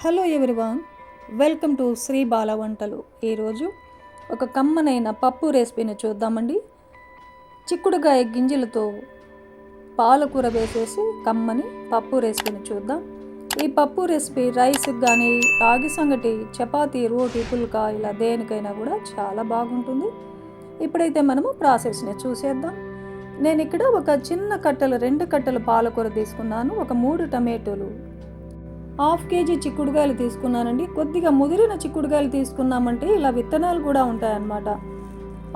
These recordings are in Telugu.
Hello everyone welcome to Sri Bala వంటలు. ఈరోజు ఒక కమ్మనైన పప్పు రెసిపీని చూద్దామండి. చిక్కుడుగాయ గింజలతో పాలకూర వేసేసి కమ్మని పప్పు రెసిపీని చూద్దాం. ఈ పప్పు రెసిపీ రైస్ కానీ రాగి సంగటి చపాతీ రోటి పుల్కా ఇలా దేనికైనా కూడా చాలా బాగుంటుంది. ఇప్పుడైతే మనము ప్రాసెస్ని చూసేద్దాం. నేను ఇక్కడ ఒక చిన్న కట్టలు రెండు కట్టలు పాలకూర తీసుకున్నాను. ఒక మూడు టమాటోలు హాఫ్ కేజీ చిక్కుడుకాయలు తీసుకున్నానండి. కొద్దిగా ముదిరిన చిక్కుడుకాయలు తీసుకున్నామంటే ఇలా విత్తనాలు కూడా ఉంటాయన్నమాట.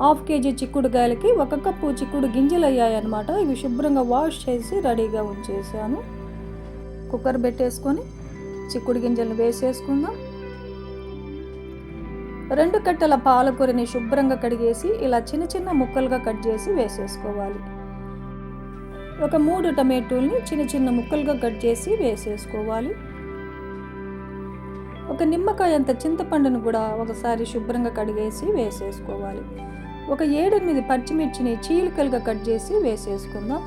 హాఫ్ కేజీ చిక్కుడుకాయలకి ఒక కప్పు చిక్కుడు గింజలు అయ్యాయన్నమాట. ఇవి శుభ్రంగా వాష్ చేసి రెడీగా ఉంచేసాను. కుక్కర్ పెట్టేసుకొని చిక్కుడు గింజలను వేసేసుకుందాం. రెండు కట్టల పాలకూరని శుభ్రంగా కడిగేసి ఇలా చిన్న చిన్న ముక్కలుగా కట్ చేసి వేసేసుకోవాలి. ఒక మూడు టమాటోల్ని చిన్న చిన్న ముక్కలుగా కట్ చేసి వేసేసుకోవాలి. ఒక నిమ్మకాయ అంత చింతపండును కూడా ఒకసారి శుభ్రంగా కడిగేసి వేసేసుకోవాలి. ఒక ఏడెనిమిది పచ్చిమిర్చిని చీలికలుగా కట్ చేసి వేసేసుకుందాం.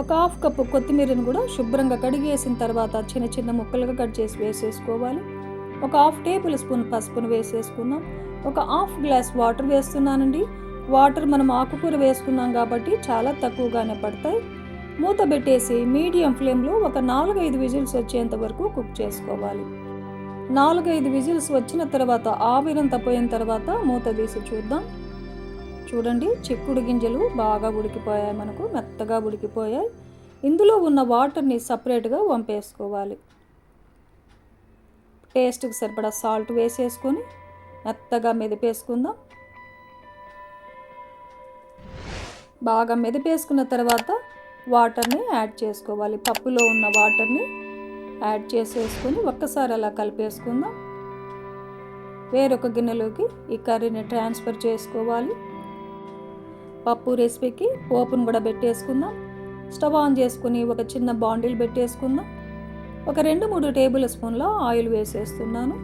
ఒక హాఫ్ కప్పు కొత్తిమీరను కూడా శుభ్రంగా కడిగేసిన తర్వాత చిన్న చిన్న ముక్కలుగా కట్ చేసి వేసేసుకోవాలి. ఒక హాఫ్ టేబుల్ స్పూన్ పసుపును వేసేసుకుందాం. ఒక హాఫ్ గ్లాస్ వాటర్ వేస్తున్నానండి. వాటర్ మనం ఆకుకూర వేసుకున్నాం కాబట్టి చాలా తక్కువగానే పడతాయి. మూత పెట్టేసి మీడియం ఫ్లేమ్లో ఒక నాలుగైదు విజిల్స్ వచ్చేంత వరకు కుక్ చేసుకోవాలి. నాలుగైదు విజిల్స్ వచ్చిన తర్వాత ఆవిరంత పోయిన తర్వాత మూత తీసి చూద్దాం. చూడండి చిక్కుడు గింజలు బాగా ఉడికిపోయాయి మనకు మెత్తగా ఉడికిపోయాయి. ఇందులో ఉన్న వాటర్ని సపరేట్గా వంపేసుకోవాలి. టేస్ట్కి సరిపడా సాల్ట్ వేసేసుకొని మెత్తగా మెదిపేసుకుందాం. బాగా మెదిపేసుకున్న తర్వాత వాటర్ని యాడ్ చేసుకోవాలి. పప్పులో ఉన్న వాటర్ని యాడ్ చేసేసుకొని ఒక్కసారి అలా కలిపేసుకుందాం. వేరొక గిన్నెలోకి ఈ కర్రీని ట్రాన్స్ఫర్ చేసుకోవాలి. పప్పు రెసిపీకి పోపును కూడా పెట్టేసుకుందాం. స్టవ్ ఆన్ చేసుకుని ఒక చిన్న బాండిల్ పెట్టేసుకుందాం. ఒక రెండు మూడు టేబుల్ స్పూన్ల ఆయిల్ వేసేస్తున్నాను.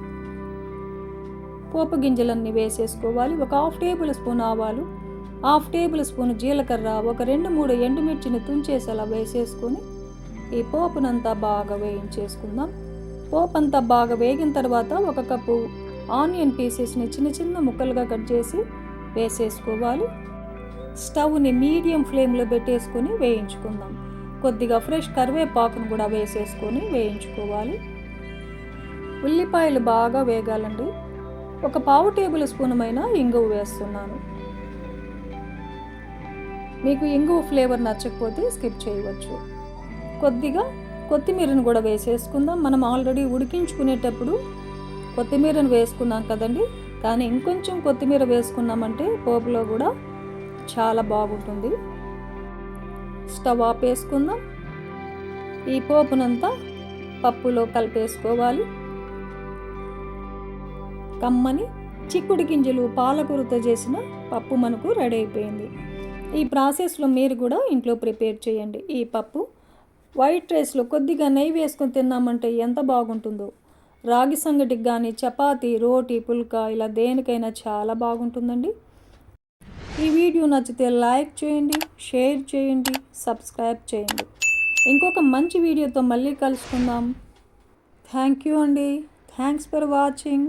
పోపు గింజలన్నీ వేసేసుకోవాలి. ఒక హాఫ్ టేబుల్ స్పూన్ ఆవాలు హాఫ్ టేబుల్ స్పూన్ జీలకర్ర ఒక రెండు మూడు ఎండుమిర్చిని తుంచేసి అలా వేసేసుకొని ఈ పోపునంతా బాగా వేయించేసుకుందాం. పోపు అంతా బాగా వేగిన తర్వాత ఒక కప్పు ఆనియన్ పీసెస్ని చిన్న చిన్న ముక్కలుగా కట్ చేసి వేసేసుకోవాలి. స్టవ్ని మీడియం ఫ్లేమ్లో పెట్టేసుకొని వేయించుకుందాం. కొద్దిగా ఫ్రెష్ కరివేపాకును కూడా వేసేసుకొని వేయించుకోవాలి. ఉల్లిపాయలు బాగా వేగాలండి. ఒక పావు టేబుల్ స్పూన్ అయినా ఇంగువ వేస్తున్నాను. మీకు ఇంగువ ఫ్లేవర్ నచ్చకపోతే స్కిప్ చేయవచ్చు. కొద్దిగా కొత్తిమీరను కూడా వేసేసుకుందాం. మనం ఆల్రెడీ ఉడికించుకునేటప్పుడు కొత్తిమీరను వేసుకున్నాం కదండి. కానీ ఇంకొంచెం కొత్తిమీర వేసుకున్నామంటే పోపులో కూడా చాలా బాగుంటుంది. స్టవ్ ఆపేసుకుందాం ఈ పోపునంతా పప్పులో కలిపేసుకోవాలి. కమ్మని చిక్కుడు గింజలు పాలకూరతో చేసిన పప్పు మనకు రెడీ అయిపోయింది. ఈ ప్రాసెస్లో మీరు కూడా ఇంట్లో ప్రిపేర్ చేయండి. ఈ పప్పు వైట్ రైస్లో కొద్దిగా నెయ్యి వేసుకొని తిన్నామంటే ఎంత బాగుంటుందో. రాగి సంగటికి కానీ చపాతీ రోటీ పుల్కా ఇలా దేనికైనా చాలా బాగుంటుందండి. ఈ వీడియో నచ్చితే లైక్ చేయండి షేర్ చేయండి సబ్స్క్రైబ్ చేయండి. ఇంకొక మంచి వీడియోతో మళ్ళీ కలుసుకుందాం. థ్యాంక్ యూ అండి. Thanks for watching.